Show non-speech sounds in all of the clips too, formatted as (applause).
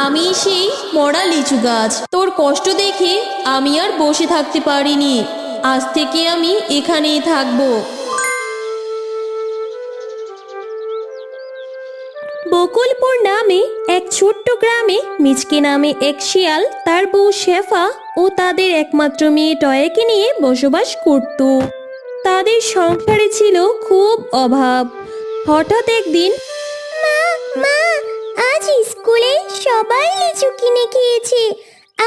আমি সেই মরা লিচু গাছ। তোর কষ্ট দেখে আমি আর বসে থাকতে পারিনি। আজ থেকে আমি এখানেই থাকব। বকুলপুর নামে এক ছোট্ট গ্রামে মিচকে নামে এক শিয়াল, তার বউ শেফা ও তাদের একমাত্র মেয়ে টয়াকে নিয়ে বসবাস করত। তাদের সংসারে ছিল খুব অভাব। হঠাৎ একদিন সবাই লিচু কিনে খেয়েছে।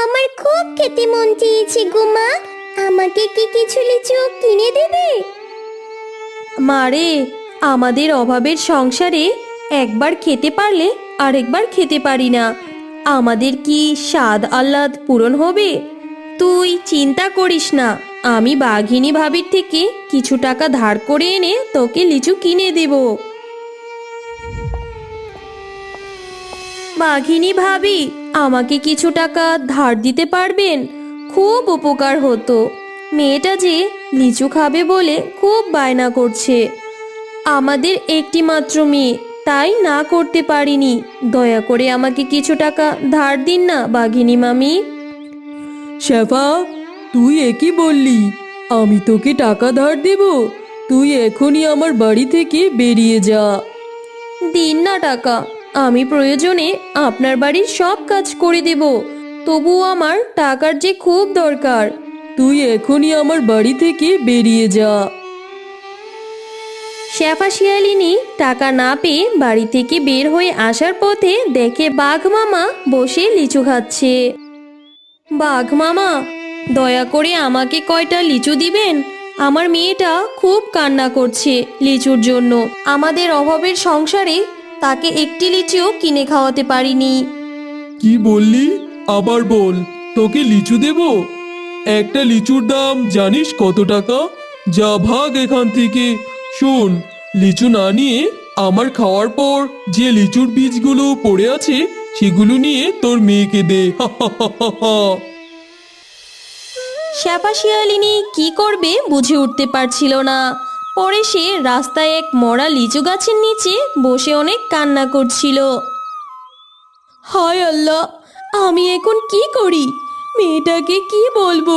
আমার খুব খেতে মন চেয়েছে গো মা। আমাকে কি কিছু লিচু কিনে দেবে? মারে আমাদের অভাবের সংসারে একবার খেতে পারলে আরেকবার খেতে পারি না। আমাদের কি স্বাদ আহ্লাদ পূরণ হবে? তুই চিন্তা করিস না, আমি বাঘিনী ভাবির থেকে কিছু টাকা ধার করে এনে তোকে লিচু কিনে দেব। বাঘিনী ভাবি আমাকে কিছু টাকা ধার দিতে পারবেন? খুব উপকার হতো। মেয়েটা যে লিচু খাবে বলে খুব বায়না করছে। আমাদের একটি মাত্র মেয়ে তাই না করতে পারিনি। দয়া করে আমাকে কিছু টাকা ধার দিন না বাঘিনী মামি। শেফা তুই একই বললি আমি তোকে টাকা ধার দেব তুই এখনই আমার বাড়ি থেকে বেরিয়ে যা। দিন না টাকা আমি প্রয়োজনে আপনার বাড়ির সব কাজ করে দেব। তবুও আমার টাকার যে খুব দরকার। তুই এখনই আমার বাড়ি থেকে বেরিয়ে যা। শেফা শিয়ালিনী টাকা না পেয়ে বাড়ি থেকে বের হয়ে আসার পথে দেখে বাঘ মামা বসে লিচু খাচ্ছে। বাঘ মামা দয়া করে আমাকে কয়টা লিচু দিবেন? আমার মেয়েটা খুব কান্না করছে লিচুর জন্য। আমাদের অভাবের সংসারে তাকে একটি লিচুও কিনে খাওয়াতে পারিনি। কি বললি? আবার বল তোকে লিচু দেব? একটা লিচুর দাম জানিস কত টাকা? যা ভাগ এখান থেকে। শোন লিচু না নিয়ে আমার খাওয়ার পর যে লিচুর বীজগুলো পড়ে আছে সেগুলো নিয়ে তোর মেয়েকে দে। (laughs) শ্যাপা শিয়ালিনী কি করবে বুঝে উঠতে পারছিল না। পরে সে রাস্তায় এক মরা লিচু গাছের নিচে বসে অনেক কান্না করছিল। হয় আল্লাহ, আমি এখন কি করি? মেয়েটাকে কি বলব?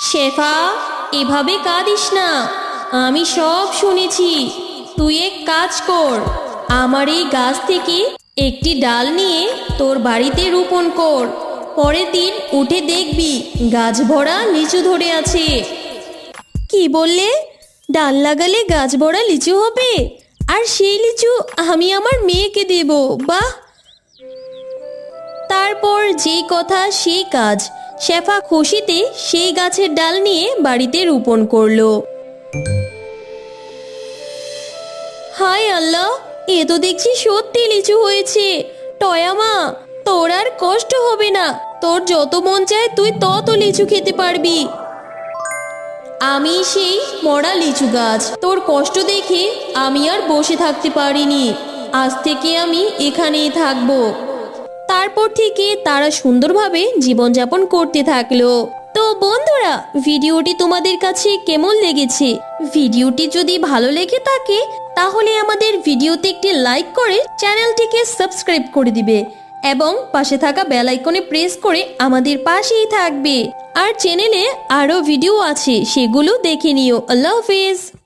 শেফা, এভাবে কাঁদিস না। আমি সব শুনেছি। তুই এক কাজ কর। আমার এই গাছ থেকে একটি ডাল নিয়ে তোর বাড়িতে রোপণ কর। পরের দিন উঠে দেখবি গাছ ভরা লিচু ধরে আছে। কি বললে? ডাল লাগালে গাছ বড়া লিচু হবে। আর সেই লিচু আমি আমার মেয়েকে দেব, বাহ। তারপর যে কথা সেই কাজ। শেফা খুশিতে সেই গাছের ডাল নিয়ে বাড়িতে রোপণ করল। হায় আল্লাহ, এ তো দেখছি সত্যি লিচু হয়েছে। টয়ামা তোর আর কষ্ট হবে না। তোর যত মন চায় তুই তত লিচু খেতে পারবি। আমি সেই মরা লিচু গাছ। তোর কষ্ট দেখে আমি আর বসে থাকতে পারিনি। আজ থেকে আমি এখানেই থাকব। তারপর থেকে তারা সুন্দরভাবে জীবনযাপন করতে থাকল। তো বন্ধুরা, ভিডিওটি তোমাদের কাছে কেমন লেগেছে? ভিডিওটি যদি ভালো লেগে থাকে, তাহলে আমাদের ভিডিওতে একটি লাইক করে চ্যানেলটিকে সাবস্ক্রাইব করে দিবে। এবং পাশে থাকা বেল আইকনে প্রেস করে আমাদের পাশেই থাকবে। আর চ্যানেলে আরও ভিডিও আছে, সেগুলো দেখে নিও। আল্লাহ হাফিজ।